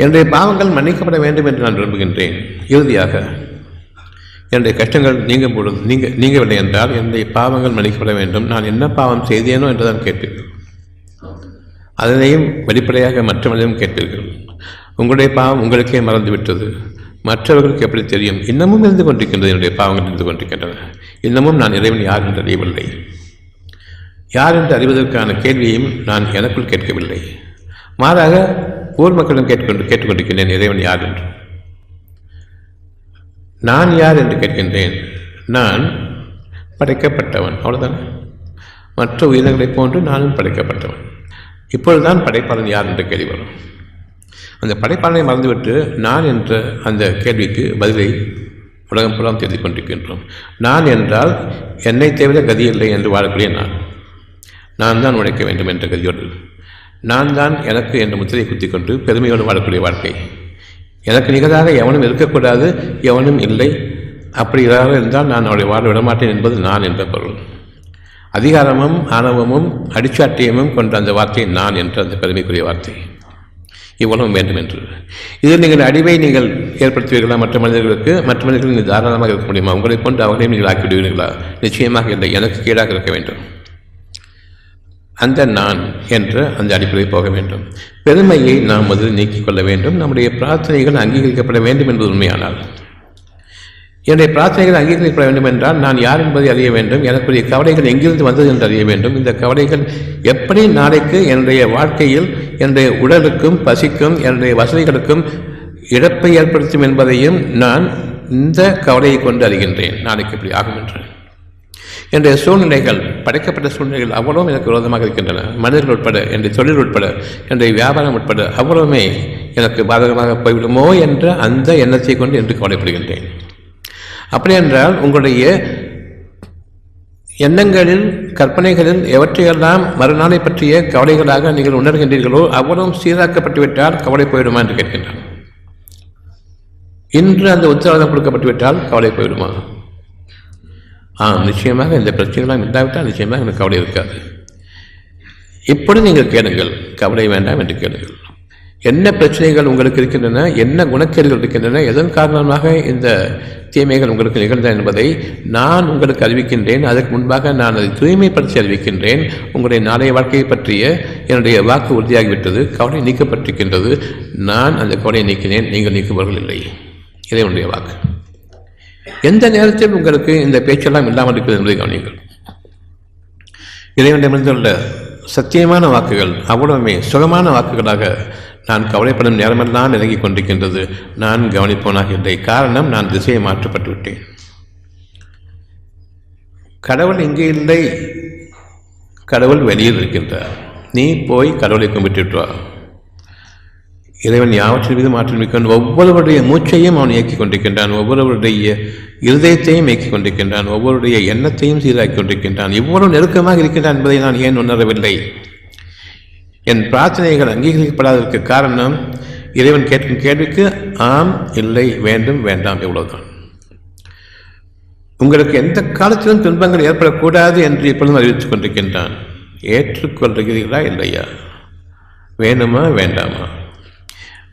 என்னுடைய பாவங்கள் மன்னிக்கப்பட வேண்டும் என்று நான் விரும்புகின்றேன். இறுதியாக என்னுடைய கஷ்டங்கள் நீங்கும் பொழுது நீங்க நீங்கவில்லை என்றால் என்னுடைய பாவங்கள் மன்னிக்கப்பட வேண்டும். நான் என்ன பாவம் செய்தேனோ என்றுதான் கேட்பீர்கள். அதனையும் வெளிப்படையாக மற்றவர்களையும் கேட்பீர்கள். உங்களுடைய பாவம் உங்களுக்கே மறந்துவிட்டது. மற்றவர்களுக்கு எப்படி தெரியும்? இன்னமும் இருந்து கொண்டிருக்கின்றது என்னுடைய பாவங்கள் இருந்து கொண்டிருக்கின்றன. இன்னமும் நான் இறைவன் யார் என்று அறியவில்லை. யார் என்று அறிவதற்கான கேள்வியையும் நான் எனக்குள் கேட்கவில்லை. மாறாக ஊர் மக்களும் கேட்டுக்கொண்டு கேட்டுக்கொண்டிருக்கின்றேன் இறைவன் யார் என்று. நான் யார் என்று கேட்கின்றேன். நான் படைக்கப்பட்டவன். அவ்வளோதானே மற்ற உயிரினங்களைப் போன்று நானும் படைக்கப்பட்டவன். இப்பொழுதுதான் படைப்பாளன் யார் என்ற கேள்வி வரும். அந்த படைப்பாளனை மறந்துவிட்டு நான் என்ற அந்த கேள்விக்கு பதிலை உலகம் புறம் தெரிந்து கொண்டிருக்கின்றோம். நான் என்றால் என்னை தவிர கதி இல்லை என்று வாழக்கூடிய நான். நான் தான் உழைக்க வேண்டும் என்ற கதியோடு. நான் தான் எனக்கு என்ற முத்திரை குத்திக்கொண்டு பெருமையோடு வாழக்கூடிய வாழ்க்கை. எனக்கு நிகராக எவனும் இருக்கக்கூடாது எவனும் இல்லை. அப்படி இதாக இருந்தால் நான் அவளை வாழ விடமாட்டேன் என்பது நான் என்ற பொருள். அதிகாரமும் ஆணவமும் அடிச்சாட்டியமும் கொண்ட அந்த வார்த்தை நான் என்ற அந்த பெருமைக்குரிய வார்த்தை. இவ்வளவும் வேண்டும் என்று இதில் நீங்கள் அடிவை நீங்கள் ஏற்படுத்துவீர்களா? மற்ற மனிதர்களுக்கு மற்ற மனிதர்கள் நீங்கள் தாராளமாக இருக்க முடியுமா? உங்களை கொண்டு அவர்களையும் நீங்கள் ஆக்கிவிடுவீர்களா? நிச்சயமாக இல்லை. எனக்கு கீழாக இருக்க வேண்டும். அந்த நான் என்ற அந்த அடிப்படையில் போக வேண்டும். பெருமையை நாம் முதலில் நீக்கிக் கொள்ள வேண்டும். நம்முடைய பிரார்த்தனைகள் அங்கீகரிக்கப்பட வேண்டும் என்பது உண்மையானால். என்னுடைய பிரார்த்தனைகள் அங்கீகரிக்கப்பட வேண்டும் என்றால் நான் யார் என்பதை அறிய வேண்டும். எனக்குரிய கவலைகள் எங்கிருந்து வந்தது என்று அறிய வேண்டும். இந்த கவலைகள் எப்படி நாளைக்கு என்னுடைய வாழ்க்கையில் என்னுடைய உடலுக்கும் பசிக்கும் என்னுடைய வசதிகளுக்கும் இழப்பை ஏற்படுத்தும் என்பதையும் நான் இந்த கவலையை கொண்டு அறிகின்றேன். நாளைக்கு இப்படி ஆகும் என்று. என்னுடைய சூழ்நிலைகள் படைக்கப்பட்ட சூழ்நிலைகள் அவ்வளவும் எனக்கு விரோதமாக இருக்கின்றன. மனிதர்கள் உட்பட என்னுடைய தொழில் உட்பட என்னுடைய வியாபாரம் உட்பட அவ்வளவுமே எனக்கு பாதகமாக போய்விடுமோ என்ற அந்த எண்ணத்தை கொண்டு என்று கவலைப்படுகின்றேன். அப்படி என்றால் உங்களுடைய எண்ணங்களில் கற்பனைகளில் எவற்றையெல்லாம் மறுநாளை பற்றிய கவலைகளாக நீங்கள் உணர்கின்றீர்களோ அவ்வளவும் சீராக்கப்பட்டுவிட்டால் கவலை போயிடுமா என்று கேட்கின்றான் இன்று அந்த உத்தரவாதம் கொடுக்கப்பட்டுவிட்டால் கவலை போயிடுமா ஆ நிச்சயமாக இந்த பிரச்சனைகள்லாம் இல்லாவிட்டால் நிச்சயமாக எனக்கு கவலை இருக்காது. இப்படி நீங்கள் கேளுங்கள். கவலை வேண்டாம் என்று கேளுங்கள். என்ன பிரச்சனைகள் உங்களுக்கு இருக்கின்றன? என்ன குணக்கேடுகள் இருக்கின்றன? எதன் காரணமாக இந்த தீமைகள் உங்களுக்கு நிகழ்ந்தன என்பதை நான் உங்களுக்கு அறிவிக்கின்றேன். அதற்கு முன்பாக நான் அதை தூய்மைப்படுத்தி அறிவிக்கின்றேன். உங்களுடைய நாளைய வாழ்க்கையை பற்றிய என்னுடைய வாக்கு உறுதியாகிவிட்டது. கவலை நீக்கப்பட்டிருக்கின்றது. நான் அந்த கவலையை நீக்கினேன். நீங்கள் நீக்குபவர்கள் இல்லை. இதை உன்னுடைய வாக்கு. எந்த நேரத்தில் உங்களுக்கு இந்த பேச்செல்லாம் இல்லாமல் இருக்கிறது என்பதை கவனிங்கள் இறைவனிடமிருந்துள்ள சத்தியமான வாக்குகள் அவ்வளவுமே சுகமான வாக்குகளாக நான் கவலைப்படும் நேரமெல்லாம் இறங்கி கொண்டிருக்கின்றது. நான் கவனிப்போனாக இல்லை. காரணம் நான் திசையை மாற்றப்பட்டு விட்டேன். கடவுள் இங்கே இல்லை. கடவுள் வெளியில் இருக்கின்றார். நீ போய் கடவுளை கும்பிட்டு வா. இறைவன் யாவற்றின் மீது மாற்றம் மிக்கவன் ஒவ்வொருவருடைய மூச்சையும் அவன் இயக்கிக் கொண்டிருக்கின்றான் ஒவ்வொருவருடைய இருதயத்தையும் இயக்கிக் கொண்டிருக்கின்றான் ஒவ்வொருடைய எண்ணத்தையும் சீராக்கிக் கொண்டிருக்கின்றான். இவ்வளவு நெருக்கமாக இருக்கின்றான் என்பதை நான் ஏன் உணரவில்லை? என் பிரார்த்தனைகள் அங்கீகரிக்கப்படாததற்கு காரணம் இறைவன் கேட்கும் கேள்விக்கு ஆம் இல்லை வேண்டும் வேண்டாம் இவ்வளவுதான் உங்களுக்கு எந்த காலத்திலும் துன்பங்கள் ஏற்படக்கூடாது என்று இப்பொழுதும் அறிவித்துக் கொண்டிருக்கின்றான். ஏற்றுக்கொள்கிறீர்களா இல்லையா? வேணுமா வேண்டாமா?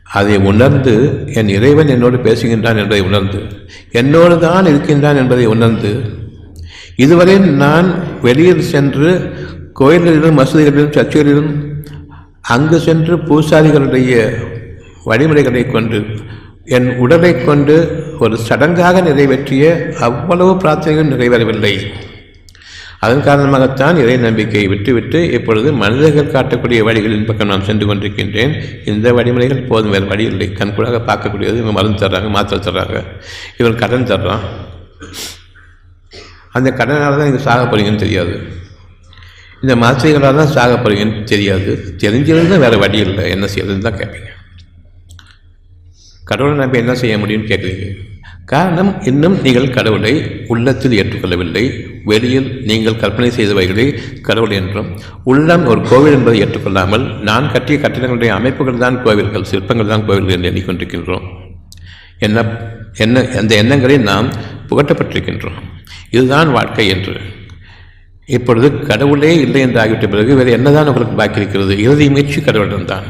அதை உணர்ந்து என் இறைவன் என்னோடு பேசுகின்றான் என்பதை உணர்ந்து என்னோடு தான் இருக்கின்றான் என்பதை உணர்ந்து இதுவரை நான் வெளியில் சென்று கோயில்களிலும் மசூதிகளிலும் சர்ச்சைகளிலும் அங்கு சென்று பூசாரிகளுடைய வழிமுறைகளை கொண்டு என் உடலை கொண்டு ஒரு சடங்காக நிறைவேற்றிய அவ்வளவு பிரார்த்தனைகள் நிறைவேறவில்லை. அதன் காரணமாகத்தான் இறை நம்பிக்கையை விட்டுவிட்டு இப்பொழுது மனிதர்கள் காட்டக்கூடிய வழிகளின் பக்கம் நான் சென்று கொண்டிருக்கின்றேன். இந்த வழிமுறைகள் போதும் வேறு வழி இல்லை. கண்கூடாக பார்க்கக்கூடியது இவங்க மருந்து தர்றாங்க மாத்திரை தர்றாங்க. இவன் கடன் தர்றான். அந்த கடனால் தான் நீங்கள் சாக தெரியாது. இந்த மாத்திரைகளால் தான் சாக போகிறீங்கன்னு தெரியாது. தெரிஞ்சிருந்தால் வேறு வழி இல்லை. என்ன செய்யறதுன்னு தான் கேட்பீங்க. கடவுளை நம்பி என்ன செய்ய முடியும்னு கேட்குறீங்க? காரணம் இன்னும் நீங்கள் கடவுளை உள்ளத்தில் ஏற்றுக்கொள்ளவில்லை. வெளியில் நீங்கள் கற்பனை செய்தவைகளே கடவுள் என்றும் உள்ளம் ஒரு கோவில் என்பதை ஏற்றுக்கொள்ளாமல் நான் கட்டிய கட்டிடங்களுடைய அமைப்புகள் தான் கோவில்கள் சிற்பங்கள் தான் கோவில்கள் என்று எண்ணிக்கொண்டிருக்கின்றோம். என்ன என்ன அந்த எண்ணங்களை நாம் புகட்டப்பட்டிருக்கின்றோம். இதுதான் வாழ்க்கை என்று. இப்பொழுது கடவுளே இல்லை என்று ஆகிவிட்ட பிறகு வேறு என்னதான் உங்களுக்கு பாக்கி இருக்கிறது இறுதி முயற்சி கடவுளிடம்தான்.